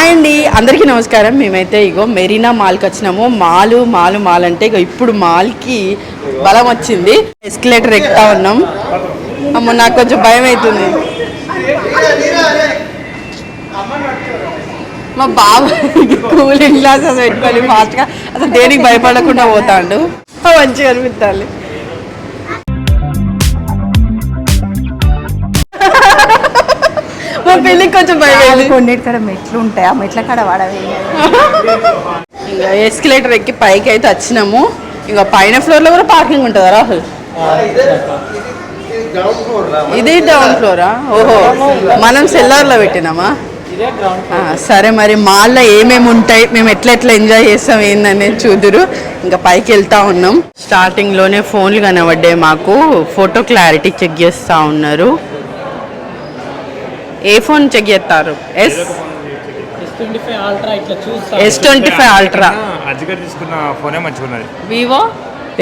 Hi అండి అందరికీ నమస్కారం. మేమైతే ఇగో మెరీనా మాల్కి వచ్చినాము. మాలు మాలు మాల్ అంటే ఇగో ఇప్పుడు మాల్కి బలం వచ్చింది. ఎస్కలేటర్ ఎక్కుతా ఉన్నాం. అమ్మ నాకు కొంచెం భయం అవుతుంది మా బాబు కూలింగ్ గ్లాసెస్ పెట్టుకోవాలి ఫాస్ట్గా అసలు దేనికి భయపడకుండా పోతాడు. మంచిగా అనిపించాలి మా పెళ్ళికి కొంచెం భయం కొన్నిటికాడ మెట్లు ఉంటాయి ఆ మెట్ల కాడ వాడవి ఇంకా ఎస్కలేటర్ ఎక్కి పైకి అయితే వచ్చినాము. ఇంకా పైన ఫ్లోర్లో కూడా పార్కింగ్ ఉంటుందా రాహుల్? ఇది డౌన్ ఫ్లోరా ఓహో. మనం సెల్లార్లో పెట్టినామా సరే మరి మాల్లో ఏమేమి ఉంటాయి మేము ఎట్లా ఎట్లా ఎంజాయ్ చేస్తాం ఏందనేది చూదురు. ఇంకా పైకి వెళ్తా ఉన్నాం. స్టార్టింగ్లోనే ఫోన్లు కనబడ్డాయి మాకు. ఫోటో క్లారిటీ చెక్ చేస్తా ఉన్నారు. ఏ ఫోన్ చెక్ చేస్తారు? S. S twenty five ultra తీసుకున్న ఫోనే ఉన్నది Vivo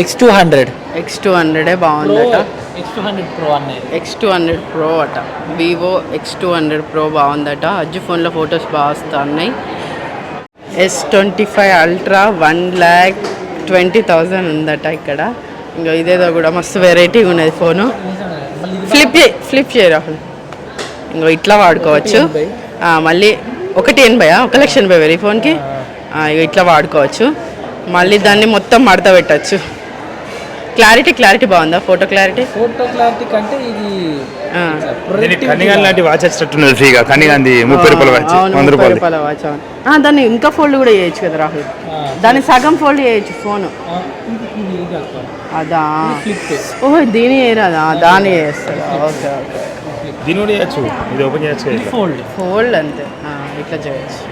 X two hundred X two హండ్రెడే బాగుందట. ఎక్స్ టూ హండ్రెడ్ ప్రో అన్నది. ఎక్స్ టూ హండ్రెడ్ ప్రో అట. Vivo X two hundred pro బాగుందట. Ajju ఫోన్లో ఫొటోస్ బాగా వస్తున్నాయి. S twenty five ultra one lakh twenty thousand ఉందట ఇక్కడ. ఇంకా ఇదేదో కూడా మస్తు వెరైటీగా ఉన్నది ఫోను. ఫ్లిప్ ఫ్లిప్ చేయ రాహుల్. ఇంకో ఇట్లా వాడుకోవచ్చు. ఆ, మళ్ళీ ఒకటి ఎనభైయా ఒక లక్ష ఎనభై వేలు ఈ ఫోన్కి? ఇట్లా వాడుకోవచ్చు. మళ్ళీ దాన్ని మొత్తం మడత పెట్టచ్చు. క్లారిటీ క్లారిటీ బాగుందా? Photo clarity? ఫోటో క్లారిటీ కంటే ఇది దాన్ని ఇంకా ఫోల్డ్ కూడా చేయొచ్చు కదా రాహుల్? దాన్ని సగం ఫోల్డ్ చేయొచ్చు ఫోన్. అదా? ఓహో దీని చేయరాదా దాన్ని చేస్తారా? Okay okay. దీని కూడా చేయొచ్చు ఇది ఓపెన్ చేయొచ్చు. ఫోల్డ్ ఫోల్డ్ అంతే. ఆ, ఇట్లా చేయొచ్చు.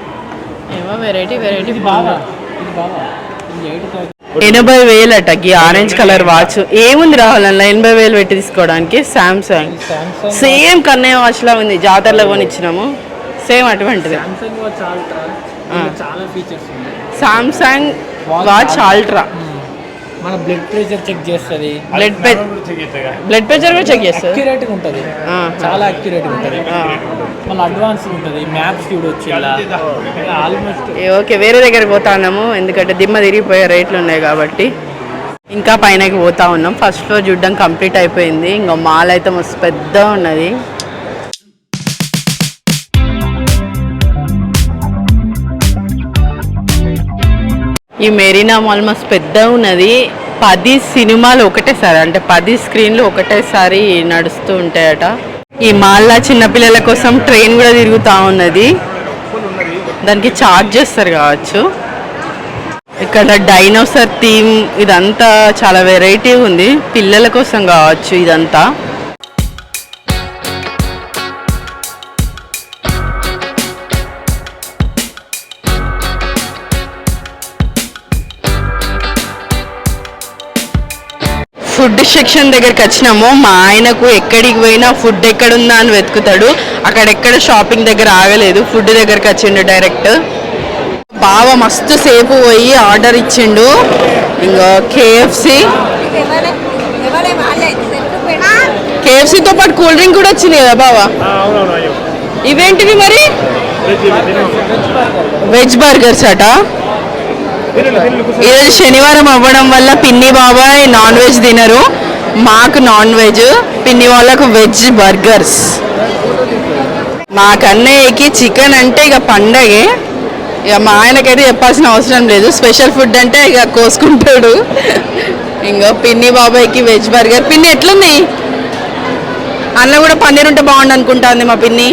ఏమో వెరైటీ వెరైటీ బాగా. ఇది బాగా. ఎనభై వేలట ఈ ఆరెంజ్ కలర్ వాచ్ ఏముంది రాహుల్ అన్న? ఎనభై వేలు పెట్టి తీసుకోవడానికి Samsung Samsung same Kannayya watch లా ఉంది. జాతరలో కొనిచ్చినాము. సేమ్ అటువంటిది. సామ్సంగ్ వాచ్ అల్ట్రా మన బ్లడ్ ప్రెషర్ చెక్ చేస్తుంది. బ్లడ్. బ్లడ్ ప్రెషర్ కూడా చెక్ చేస్తారు అక్యురేట్గా ఉంటుంది ఆ. చాలా అక్యురేట్గా ఉంటుంది మళ్ళీ అడ్వాన్స్ ఉంటుంది మ్యాప్స్ చూడొచ్చు ఇలా. ఆల్మోస్ట్ ఓకే వేరే దగ్గరికి పోతా ఉన్నాము. ఎందుకంటే దిమ్మ తిరిగిపోయే రేట్లు ఉన్నాయి కాబట్టి. ఇంకా పైనకి పోతా ఉన్నాం. ఫస్ట్ ఫ్లోర్ చూడడం కంప్లీట్ అయిపోయింది. ఇంకా మాల్ అయితే మస్తు పెద్ద ఉన్నది. ఈ మెరీనా మాల్ మస్తు పెద్ద ఉన్నది. పది సినిమాలు ఒకటేసారి అంటే పది స్క్రీన్లు ఒకటేసారి నడుస్తూ ఉంటాయట. ఈ మాల్లో చిన్నపిల్లల కోసం ట్రైన్ కూడా తిరుగుతూ ఉన్నది. దానికి చార్జ్ చేస్తారు కావచ్చు. ఇక్కడ డైనోసర్ థీమ్ ఇదంతా చాలా వెరైటీ ఉంది. పిల్లల కోసం కావచ్చు ఇదంతా. ఫుడ్ సెక్షన్ దగ్గరికి వచ్చినాము. మా ఆయనకు ఎక్కడికి పోయినా ఫుడ్ ఎక్కడుందా అని వెతుకుతాడు. అక్కడెక్కడ షాపింగ్ దగ్గర ఆగలేదు. ఫుడ్ దగ్గరికి వచ్చిండు డైరెక్ట్. బావ మస్తు సేపు పోయి ఆర్డర్ ఇచ్చిండు. ఇంకా కేఎఫ్సి. కేఎఫ్సితో పాటు కూల్ డ్రింక్ కూడా వచ్చింది కదా బావ? ఇవేంటివి మరి? వెజ్ బర్గర్స్ అట. ఈరోజు శనివారం అవ్వడం వల్ల పిన్ని బాబాయ్ నాన్ వెజ్ తినరు. మాకు నాన్ వెజ్ పిన్ని వాళ్ళకు వెజ్ బర్గర్స్. మా కన్నయ్యకి చికెన్ అంటే ఇక పండగే. ఇక మా ఆయనకైతే చెప్పాల్సిన అవసరం లేదు. స్పెషల్ ఫుడ్ అంటే ఇక కోసుకుంటాడు. ఇంకో పిన్ని బాబాయ్కి వెజ్ బర్గర్. పిన్ని ఎట్లుంది? అన్న కూడా పన్నీర్ ఉంటే బాగుండు అనుకుంటుంది మా పిన్ని.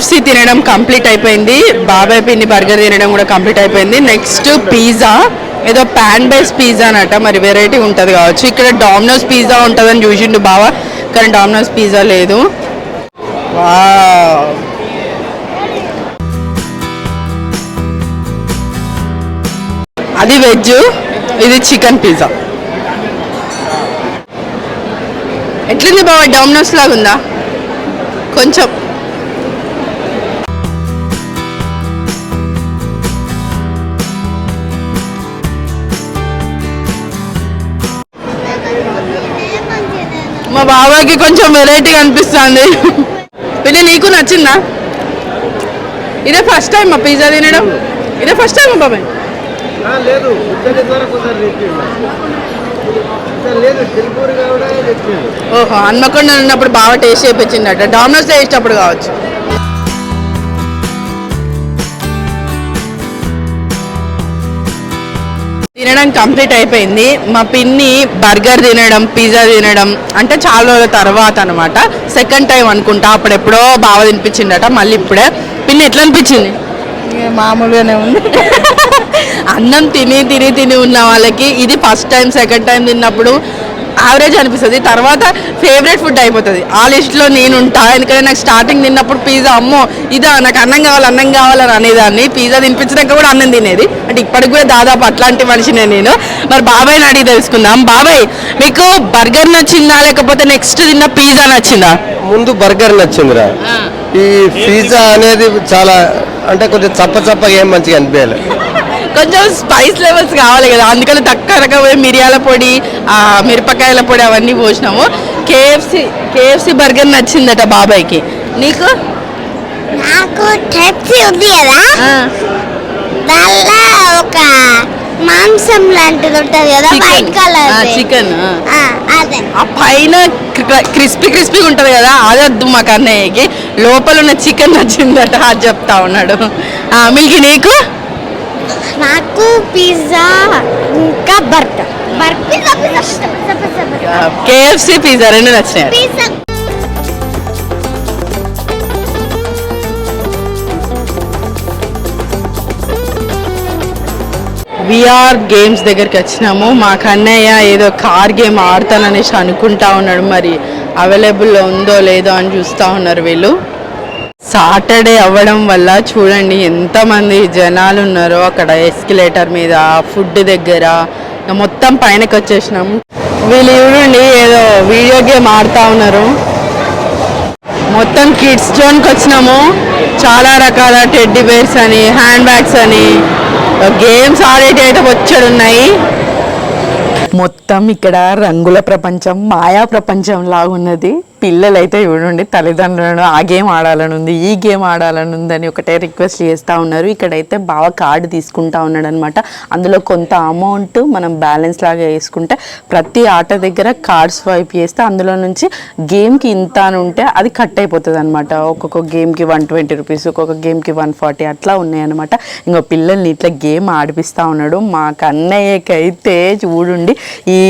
కేఎఫ్సీ తినడం కంప్లీట్ అయిపోయింది. బాబాయ్ పిన్ని బర్గర్ తినడం కూడా కంప్లీట్ అయిపోయింది. నెక్స్ట్ పిజ్జా ఏదో ప్యాన్ బేస్ పిజ్జా అనట మరి వెరైటీ ఉంటుంది కావచ్చు. ఇక్కడ డామినోస్ పిజ్జా ఉంటుందని చూసిండు బావ. కానీ డామినోస్ పిజ్జా లేదు. వావ్. అది వెజ్ ఇది చికెన్ పిజ్జా ఎట్లుంది బావ? డామినోస్ లాగా ఉందా కొంచెం. బాబాకి కొంచెం వెరైటీగా అనిపిస్తుంది పిల్లి నీకు నచ్చిందా? ఇదే ఫస్ట్ టైం మా పిజ్జా తినడం? ఇదే ఫస్ట్ టైం బాబాయ్? లేదు. ఓహో హన్మకొండ ఉన్నప్పుడు బాగా టేస్ట్ చేయించిందట డామినోస్ టేస్ట్ అప్పుడు కావచ్చు. తినడం కంప్లీట్ అయిపోయింది. మా పిన్ని బర్గర్ తినడం పిజ్జా తినడం అంటే చాలా రోజుల తర్వాత అనమాట సెకండ్ టైం అనుకుంటా అప్పుడు ఎప్పుడో బాగా తినిపించిండట మళ్ళీ ఇప్పుడే. పిన్ని ఎట్లా అనిపించింది? మామూలుగానే ఉంది. అన్నం తిని తిని తిని ఉన్న వాళ్ళకి ఇది ఫస్ట్ టైం సెకండ్ టైం తిన్నప్పుడు యావరేజ్ అనిపిస్తుంది. తర్వాత ఫేవరెట్ ఫుడ్ అయిపోతుంది. ఆ లిస్ట్లో నేను ఉంటా ఎందుకంటే నాకు స్టార్టింగ్ తిన్నప్పుడు పిజ్జా అమ్మో ఇదా నాకు అన్నం కావాలి అన్నం కావాలని అనేదాన్ని. పిజ్జా తినిపించడానికి కూడా అన్నం తినేది. అంటే ఇప్పటికి కూడా దాదాపు అట్లాంటి మనిషినే నేను. మరి బాబాయ్ని అడిగి తెలుసుకుందాం. బాబాయ్ మీకు బర్గర్ నచ్చిందా? లేకపోతే నెక్స్ట్ తిన్న పిజ్జా నచ్చిందా? ముందు బర్గర్ నచ్చిందిరా. ఈ పిజ్జా అనేది చాలా అంటే కొంచెం చప్ప చప్పగా ఏం మంచిగా అనిపించాలి. కొంచెం స్పైస్ లెవెల్స్ కావాలి కదా. అందుకని తక్కువ పోయి మిరియాల పొడి మిరపకాయల పొడి అవన్నీ పోసినాము. కేఎఫ్సి కేఎఫ్సి బర్గర్ నచ్చిందట బాబాయ్కి. నీకు? నాకు టెప్సీ ఉంది కదా. దానిలో ఒక మాంసం లాంటిది ఉంటది కదా వైట్ కలర్ చికెన్ ఆ పైన క్రిస్పీ క్రిస్పీ ఉంటది కదా అది వద్దు మాకు అన్నయ్యకి లోపల ఉన్న చికెన్ నచ్చిందట అది చెప్తా ఉన్నాడు. ఆ, మిల్కి నీకు? నాకు పిజ్జా ఇంకా బర్గర్. కేఎఫ్సి పిజ్జా రెండు నచ్చినాయి. విఆర్ గేమ్స్ దగ్గరికి వచ్చినాము. మా కన్నయ్య ఏదో కార్ గేమ్ ఆడతాననేసి అనుకుంటా ఉన్నాడు. మరి అవైలబుల్లో ఉందో లేదో అని చూస్తూ ఉన్నారు వీళ్ళు. సాటర్డే అవ్వడం వల్ల చూడండి ఎంతమంది జనాలు ఉన్నారో అక్కడ ఎస్కిలేటర్ మీద ఫుడ్ దగ్గర. మొత్తం పైనకి వచ్చేసినాము వీళ్ళు చూడండి ఏదో వీడియో గేమ్ ఆడుతూ ఉన్నారు. మొత్తం కిడ్స్ జోన్కి వచ్చినాము. చాలా రకాల టెడ్డీ బేర్స్ అని హ్యాండ్ బ్యాగ్స్ అని గేమ్స్ ఆడేటైతే అయితే వచ్చాడు ఉన్నాయి. మొత్తం ఇక్కడ రంగుల ప్రపంచం మాయా ప్రపంచం లాగున్నది. పిల్లలైతే చూడండి తల్లిదండ్రులను ఆ గేమ్ ఆడాలని ఉంది ఈ గేమ్ ఆడాలని ఉందని ఒకటే రిక్వెస్ట్ చేస్తూ ఉన్నారు. ఇక్కడైతే బాగా కార్డు తీసుకుంటా ఉన్నాడు అనమాట అందులో కొంత అమౌంట్ మనం బ్యాలెన్స్ లాగా వేసుకుంటే ప్రతి ఆట దగ్గర కార్డ్స్ వైప్ చేస్తే అందులో నుంచి గేమ్కి ఇంత అని ఉంటే అది కట్ అయిపోతుంది అనమాట ఒక్కొక్క గేమ్కి వన్ ట్వంటీ రూపీస్ ఒక్కొక్క గేమ్కి వన్ ఫార్టీ అట్లా ఉన్నాయన్నమాట ఇంకో పిల్లల్ని ఇట్లా గేమ్ ఆడిపిస్తూ ఉన్నాడు. మా కన్నయ్యకైతే చూడండి ఈ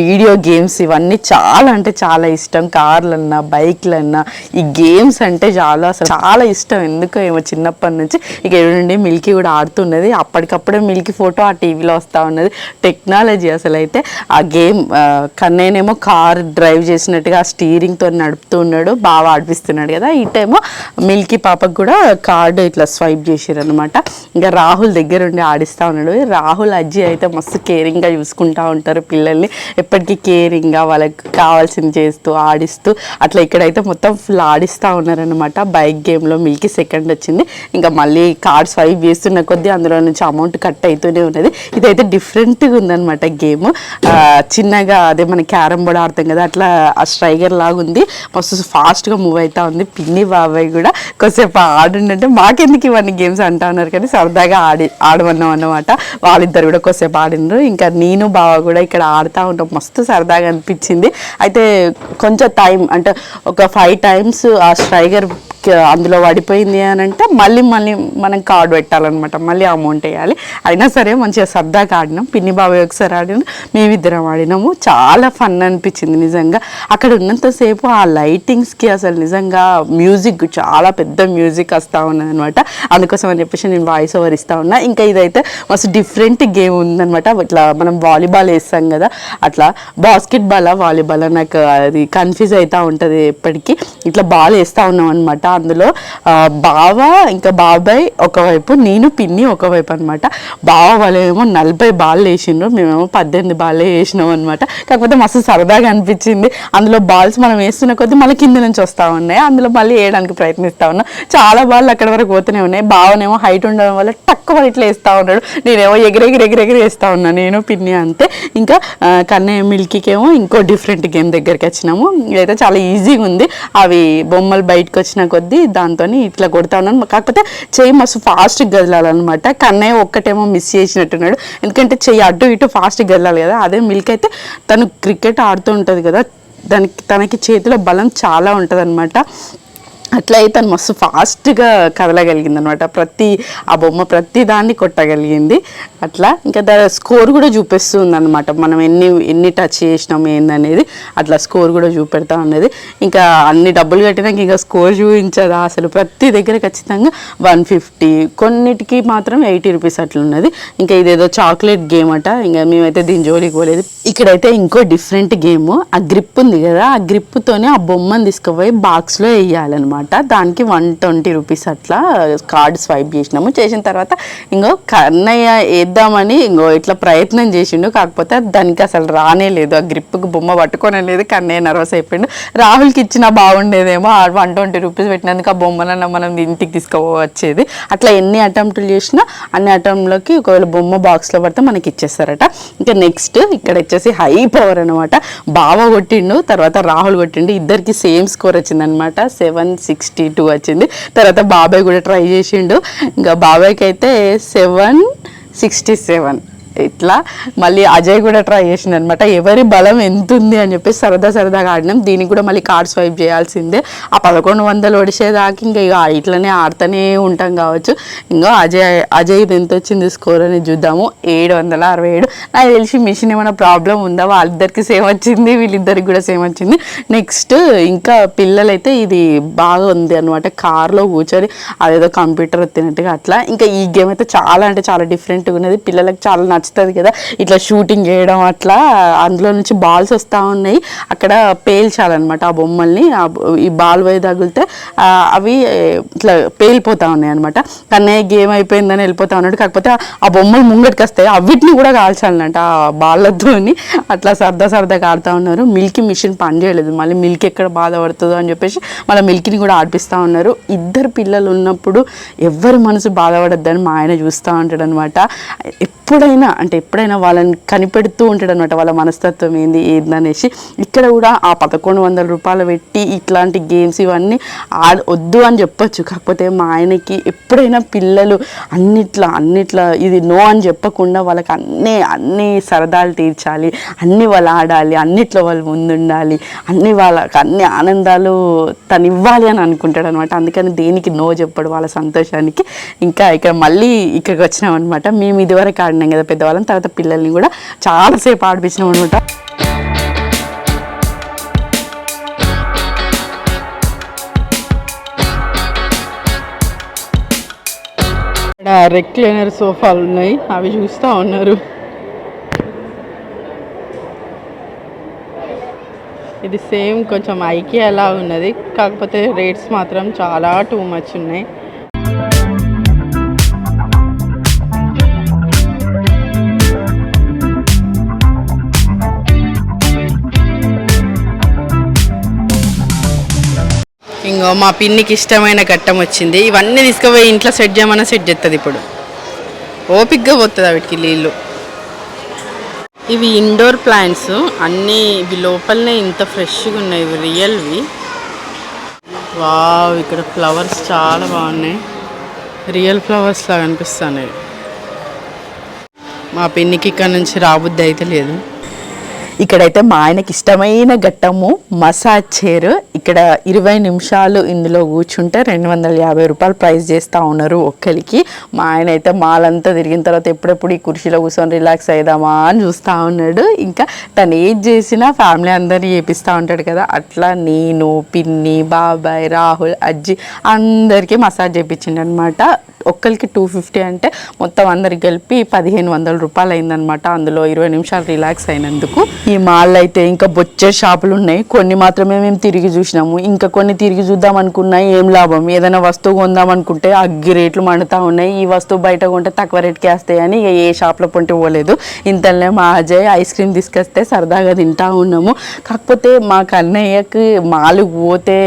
వీడియో గేమ్స్ ఇవన్నీ చాలా అంటే చాలా ఇష్టం. కార్లు కార్లన్నా బైక్లన్నా ఈ గేమ్స్ అంటే చాలా అసలు చాలా ఇష్టం. ఎందుకో ఏమో చిన్నప్పటి నుంచి ఇక చూడండి మిల్కీ కూడా ఆడుతున్నది. అప్పటికప్పుడే మిల్కీ ఫోటో ఆ టీవీలో వస్తూ ఉన్నది. టెక్నాలజీ అసలు అయితే ఆ గేమ్ కన్నయ్యనేమో కార్ డ్రైవ్ చేసినట్టుగా స్టీరింగ్తో నడుపుతూ ఉన్నాడు. బాగా ఆడిపిస్తున్నాడు కదా. ఈ టైము మిల్కీ పాపకు కూడా కార్డు ఇట్లా స్వైప్ చేసారు అనమాట ఇంకా రాహుల్ దగ్గర ఉండి ఆడిస్తూ ఉన్నాడు. రాహుల్ అజ్జి అయితే మస్తు కేరింగ్గా చూసుకుంటా ఉంటారు పిల్లల్ని. ఎప్పటికీ కేరింగ్గా వాళ్ళకి కావాల్సింది చేస్తూ ఆడిస్తూ అట్లా ఇక్కడైతే మొత్తం ఫుల్ ఆడిస్తూ ఉన్నారనమాట బైక్ గేమ్లో మిల్కీ సెకండ్ వచ్చింది. ఇంకా మళ్ళీ కార్డ్స్ ఫైవ్ చేస్తున్న కొద్దీ అందులో నుంచి అమౌంట్ కట్ అవుతూనే ఉన్నది. ఇదైతే డిఫరెంట్గా ఉందన్నమాట గేమ్ చిన్నగా అదే మన క్యారమ్ బోర్డ్ ఆడతాం కదా అట్లా ఆ స్ట్రైగర్ లాగా ఉంది. మస్తు ఫాస్ట్గా మూవ్ అవుతా ఉంది. పిన్ని బాబాయ్ కూడా కొద్దిసేపు ఆడుండంటే మాకెందుకు ఇవన్నీ గేమ్స్ అంటా ఉన్నారు కానీ సరదాగా ఆడి ఆడమన్నాం అన్నమాట. వాళ్ళిద్దరు కూడా కొద్దిసేపు ఆడినారు ఇంకా నేను బావ కూడా ఇక్కడ ఆడుతూ ఉంటాం మస్తు సరదాగా అనిపించింది. అయితే కొంచెం టైం అంటే ఒక ఫైవ్ టైమ్స్ ఆ స్ట్రైగర్ Uh, అందులో పడిపోయింది అని అంటే మళ్ళీ మళ్ళీ మనం కార్డు పెట్టాలన్నమాట. మళ్ళీ అమౌంట్ వేయాలి. అయినా సరే మంచిగా సరదాగా ఆడినాం. పిన్ని బాబాయ్ ఒకసారి ఆడినాం మేమిద్దరం ఆడినాము. చాలా ఫన్ అనిపించింది నిజంగా. అక్కడ ఉన్నంతసేపు ఆ లైటింగ్స్కి అసలు నిజంగా మ్యూజిక్ చాలా పెద్ద మ్యూజిక్ వస్తూ ఉన్నది అనమాట అందుకోసం అని చెప్పేసి నేను వాయిస్ ఓవర్ ఇస్తూ ఉన్నా. ఇంకా ఇదైతే మస్తు డిఫరెంట్ గేమ్ ఉందనమాట ఇట్లా మనం వాలీబాల్ వేస్తాం కదా. అట్లా బాస్కెట్ బాల్ వాలీబాల్ నాకు అది కన్ఫ్యూజ్ అవుతూ ఉంటుంది ఎప్పటికీ. ఇట్లా బాల్ వేస్తూ ఉన్నాం అనమాట అందులో బావ ఇంకా బాబాయ్ ఒకవైపు నేను పిన్ని ఒకవైపు అనమాట బావ వాళ్ళేమో నలభై బాల్ వేసిండ్రు మేమేమో పద్దెనిమిది బాల్ వేసినాం అనమాట కాకపోతే మస్తు సరదాగా అనిపించింది. అందులో బాల్స్ మనం వేస్తున్న కొద్దీ మళ్ళీ కింద నుంచి వస్తూ ఉన్నాయి. అందులో మళ్ళీ వేయడానికి ప్రయత్నిస్తా ఉన్నాం. చాలా బాల్ అక్కడ వరకు పోతూనే ఉన్నాయి. బావనేమో హైట్ ఉండడం వల్ల తక్కువ ఇట్లా వేస్తూ ఉన్నాడు. నేనేమో ఎగిరెగిరి ఎగిరెగిరి వేస్తూ ఉన్నా. నేను పిన్ని అంతే. ఇంకా కన్నయ్య మిల్కీకేమో ఇంకో డిఫరెంట్ గేమ్ దగ్గరికి వచ్చినాము. ఇదైతే చాలా ఈజీగా ఉంది. అవి బొమ్మలు బయటకు వచ్చిన కొద్దీ దాంతో ఇట్లా కొడతా ఉన్నాను కాకపోతే చెయ్యి మస్తు ఫాస్ట్ గదలాలన్నమాట. కన్నయ్య ఒక్కటేమో మిస్ చేసినట్టున్నాడు. ఎందుకంటే చెయ్యి అటు ఇటు ఫాస్ట్ గదలాలి కదా. అదే మిల్క్ అయితే తను క్రికెట్ ఆడుతూ ఉంటుంది కదా. దానికి తనకి చేతిలో బలం చాలా ఉంటుంది అట్లయితే తను మస్తు ఫాస్ట్గా కదలగలిగింది అనమాట ప్రతి ఆ బొమ్మ ప్రతి దాన్ని కొట్టగలిగింది. అట్లా ఇంకా దా స్కోర్ కూడా చూపిస్తుంది అనమాట మనం ఎన్ని ఎన్ని టచ్ చేసినాం ఏందనేది అట్లా స్కోర్ కూడా చూపెడతా ఉన్నది. ఇంకా అన్ని డబ్బులు కట్టినాక ఇంకా స్కోర్ చూపించదా? అసలు ప్రతి దగ్గర ఖచ్చితంగా వన్ ఫిఫ్టీ. కొన్నిటికి మాత్రం ఎయిటీ రూపీస్ అట్లా ఉన్నది. ఇంకా ఇదేదో చాక్లెట్ గేమ్ అట. ఇంకా మేమైతే దీని జోలికి పోలేదు. ఇక్కడైతే ఇంకో డిఫరెంట్ గేమ్. ఆ గ్రిప్ ఉంది కదా ఆ గ్రిప్తోనే ఆ బొమ్మను తీసుకుపోయి బాక్స్లో వేయాలన్నమాట. దానికి వన్ ట్వంటీ రూపీస్ అట్లా కార్డ్ స్వైప్ చేసినాము. చేసిన తర్వాత ఇంకో కన్నయ్య వేద్దామని ఇంకో ఇట్లా ప్రయత్నం చేసిండు. కాకపోతే దానికి అసలు రానే లేదు. ఆ గ్రిప్కి బొమ్మ పట్టుకోనే లేదు. కన్నయ్య నర్వస్ అయిపోయిండు. రాహుల్కి ఇచ్చినా బాగుండేదేమో. ఆ వన్ ట్వంటీ రూపీస్ పెట్టినందుకు ఆ బొమ్మలన్న మనం ఇంటికి తీసుకుపోవచ్చేది. అట్లా ఎన్ని అటెంప్ట్లు చేసినా అన్ని అటెంప్ట్లోకి ఒకవేళ బొమ్మ బాక్స్లో పడితే మనకి ఇచ్చేస్తారట. ఇంకా నెక్స్ట్ ఇక్కడ వచ్చేసి హై పవర్ అనమాట బావ కొట్టిండు. తర్వాత రాహుల్ కొట్టిండు. ఇద్దరికి సేమ్ స్కోర్ వచ్చిందనమాట సెవెన్ సిక్స్టీ టూ వచ్చింది. తర్వాత బాబాయ్ కూడా ట్రై చేసిండు. ఇంకా బాబాయ్కి అయితే సెవెన్ సిక్స్టీ సెవెన్. ఇట్లా మళ్ళీ అజయ్ కూడా ట్రై చేసింది అనమాట ఎవరి బలం ఎంత ఉంది అని చెప్పేసి సరదా సరదాగా ఆడినాం. దీనికి కూడా మళ్ళీ కార్డ్ స్వైప్ చేయాల్సిందే. ఆ పదకొండు వందలు ఒడిసేదాకా ఇంకా ఇక ఇట్లనే ఆడుతూనే ఉంటాం కావచ్చు. ఇంకా అజయ్ అజయ్ ఎంత వచ్చింది స్కోర్ అనేది చూద్దాము. ఏడు వందల అరవై ఏడు. నాకు తెలిసి మిషన్ ఏమైనా ప్రాబ్లం ఉందా? వాళ్ళిద్దరికి సేమ్ వచ్చింది వీళ్ళిద్దరికి కూడా సేమ్ వచ్చింది. నెక్స్ట్ ఇంకా పిల్లలైతే ఇది బాగా ఉంది అనమాట కార్లో కూర్చొని అదేదో కంప్యూటర్ వచ్చినట్టుగా అట్లా. ఇంకా ఈ గేమ్ అయితే చాలా అంటే చాలా డిఫరెంట్గా ఉన్నది. పిల్లలకు చాలా నచ్చుతుంది. కదా. ఇట్లా షూటింగ్ చేయడం అట్లా అందులో నుంచి బాల్స్ వస్తూ ఉన్నాయి. అక్కడ పేల్చాలన్నమాట ఆ బొమ్మల్ని. ఈ బాల్ పోయి తగిలితే అవి ఇట్లా పేలిపోతూ ఉన్నాయి అనమాట కన్నయ్య గేమ్ అయిపోయిందని వెళ్ళిపోతా ఉన్నాడు. కాకపోతే ఆ బొమ్మలు ముంగటికి వస్తాయి అవిటిని కూడా కాల్చాలన్నమాట ఆ బాళ్ళతోని అట్లా సరదా సరదాగా ఆడుతూ ఉన్నారు. మిల్కీ మిషన్ పని చేయలేదు. మళ్ళీ మిల్క్ ఎక్కడ బాధపడుతుందో అని చెప్పేసి మళ్ళీ మిల్కీని కూడా ఆడిపిస్తూ ఉన్నారు. ఇద్దరు పిల్లలు ఉన్నప్పుడు ఎవరి మనసు బాధపడద్దని మా ఆయన చూస్తూ ఉంటాడు అనమాట ఎప్పుడైనా అంటే ఎప్పుడైనా వాళ్ళని కనిపెడుతూ ఉంటాడు అనమాట వాళ్ళ మనస్తత్వం ఏంది ఏందనేసి ఇక్కడ కూడా ఆ పదకొండు వందల రూపాయలు పెట్టి ఇట్లాంటి గేమ్స్ ఇవన్నీ ఆడ వద్దు అని చెప్పొచ్చు. కాకపోతే మా ఆయనకి ఎప్పుడైనా పిల్లలు అన్నిట్లా అన్నిట్లా ఇది నో అని చెప్పకుండా వాళ్ళకి అన్నీ అన్ని సరదాలు తీర్చాలి. అన్ని వాళ్ళు ఆడాలి. అన్నిట్లో వాళ్ళు ముందుండాలి. అన్ని వాళ్ళకి అన్ని ఆనందాలు తను ఇవ్వాలి అని అనుకుంటాడు అనమాట అందుకని దేనికి నో చెప్పడు వాళ్ళ సంతోషానికి. ఇంకా ఇక్కడ మళ్ళీ ఇక్కడికి వచ్చినాం అనమాట మేము ఇదివరకు ఆడినాం కదా పెద్దవాళ్ళని తర్వాత పిల్లల్ని కూడా చాలాసేపు ఆడిపించినాం అనమాట. ఇక్కడ రెక్లైనర్ సోఫాలు ఉన్నాయి. అవి చూస్తూ ఉన్నారు. ఇది సేమ్ కొంచెం ఐకే అలా ఉన్నది. కాకపోతే రేట్స్ మాత్రం చాలా టూ మచ్ ఉన్నాయి. ఇంకో మా పిన్నికి ఇష్టమైన ఘట్టం వచ్చింది. ఇవన్నీ తీసుకుపోయి ఇంట్లో సెట్ చేయమన్నా సెట్ చేస్తుంది ఇప్పుడు. ఓపిక్గా పోతుంది వీటికి నీళ్ళు ఇవి ఇండోర్ ప్లాంట్స్ అన్నీ ఇవి లోపలనే ఇంత ఫ్రెష్గా ఉన్నాయి ఇవి రియల్వి. వావ్ ఇక్కడ ఫ్లవర్స్ చాలా బాగున్నాయి. రియల్ ఫ్లవర్స్ లాగా అనిపిస్తున్నాయి. మా పిన్నికి ఇక్కడ నుంచి రాబుద్ది అయితే లేదు. ఇక్కడైతే మా ఆయనకి ఇష్టమైన ఘట్టము మసాజ్ చైర్. ఇక్కడ ఇరవై నిమిషాలు ఇందులో కూర్చుంటే రెండు వందల యాభై రూపాయలు ప్రైస్ చేస్తూ ఉన్నారు ఒక్కరికి. మా ఆయన అయితే మాలంతా తిరిగిన తర్వాత ఎప్పుడెప్పుడు ఈ కుర్చీలో కూర్చొని రిలాక్స్ అవుదామా అని చూస్తూ ఉన్నాడు. ఇంకా తను ఏది చేసినా ఫ్యామిలీ అందరినీ చేపిస్తూ ఉంటాడు కదా. అట్లా నేను పిన్ని బాబాయ్ రాహుల్ అజ్జి అందరికీ మసాజ్ చేయించిండు అనమాట ఒక్కరికి టూ ఫిఫ్టీ అంటే మొత్తం అందరికి కలిపి పదిహేను వందల రూపాయలు అయిందనమాట అందులో ఇరవై నిమిషాలు రిలాక్స్ అయినందుకు. ఈ మాల్ అయితే ఇంకా బొచ్చే షాపులు ఉన్నాయి. కొన్ని మాత్రమే మేము తిరిగి చూసినాము. ఇంకా కొన్ని తిరిగి చూద్దాం అనుకున్నా ఏం లాభం? ఏదైనా వస్తువు కొందాం అనుకుంటే అగ్గి రేట్లు మండుతా ఉన్నాయి. ఈ వస్తువు బయట కొంటే తక్కువ రేట్కి వస్తాయి అని ఏ షాప్లో పొంటి పోలేదు. ఇంతలోనే మా అజయ్ ఐస్ క్రీమ్ తీసుకొస్తే సరదాగా తింటా ఉన్నాము. కాకపోతే మా కన్నయ్యకి మాలు పోతే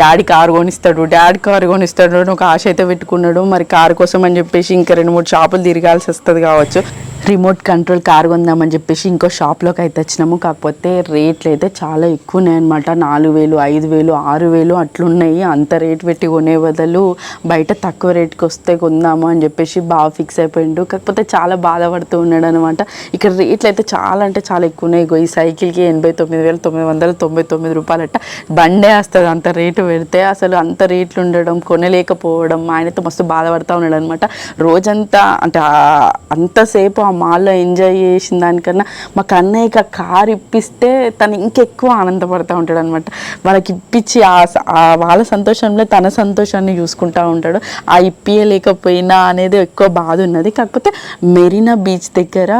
డాడీ కారు కొనిస్తాడు డాడీ కారు కొనిస్తాడు అని ఒక ఆశ అయితే పెట్టుకున్నాడు. మరి కారు కోసం అని చెప్పేసి ఇంకా రెండు మూడు షాపులు తిరగాల్సి వస్తుంది కావచ్చు. రిమోట్ కంట్రోల్ కార్ కొందామని చెప్పేసి ఇంకో షాప్లోకి అయితే వచ్చినాము కాకపోతే రేట్లు అయితే చాలా ఎక్కువ ఉన్నాయి అనమాట నాలుగు వేలు ఐదు వేలు ఆరు వేలు అట్లున్నాయి. అంత రేట్ పెట్టి కొనే బదులు బయట తక్కువ రేట్కి వస్తే కొందాము అని చెప్పేసి బాగా ఫిక్స్ అయిపోయిండు. కాకపోతే చాలా బాధపడుతూ ఉన్నాడు అనమాట ఇక్కడ రేట్లు అయితే చాలా అంటే చాలా ఎక్కువ ఉన్నాయి ఈ సైకిల్కి ఎనభై తొమ్మిది వేల తొమ్మిది వందల తొంభై తొమ్మిది రూపాయలట. బండే వస్తుంది అంత రేటు పెడితే అసలు అంత రేట్లు ఉండడం కొనలేకపోవడం ఆయనతో మస్తు బాధపడుతూ ఉన్నాడు అనమాట రోజంతా అంటే అంతసేపు ఆ మాల్లో ఎంజాయ్ చేసిన దానికన్నా మా కన్నయ్యకి కారు ఇప్పిస్తే తను ఇంకెక్కువ ఆనందపడుతూ ఉంటాడు అనమాట వాళ్ళకి ఇప్పించి ఆ వాళ్ళ సంతోషంలో తన సంతోషాన్ని చూసుకుంటూ ఉంటాడు. ఆ ఇప్పియలేకపోయినా అనేది ఎక్కువ బాధ ఉన్నది. కాకపోతే మెరీనా బీచ్ దగ్గర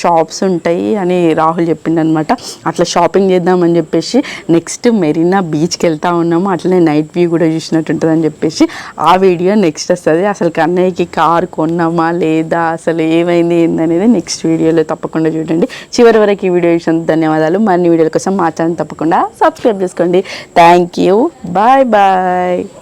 షాప్స్ ఉంటాయి అని రాహుల్ చెప్పిండనమాట అట్లా షాపింగ్ చేద్దామని చెప్పేసి నెక్స్ట్ మెరీనా బీచ్కి వెళ్తా ఉన్నాము. అట్లనే నైట్ వ్యూ కూడా చూసినట్టు ఉంటుంది అని చెప్పేసి ఆ వీడియో నెక్స్ట్ వస్తుంది. అసలు కన్నయ్యకి కారు కొన్నామా లేదా? అసలు ఏమైంది? ఏందనేది నెక్స్ట్ వీడియోలో తప్పకుండా చూడండి. చివరి వరకు ఈ వీడియో చూసినందుకు ధన్యవాదాలు. మరిన్ని వీడియోల కోసం మా ఛానల్ తప్పకుండా సబ్స్క్రైబ్ చేసుకోండి. Thank you bye bye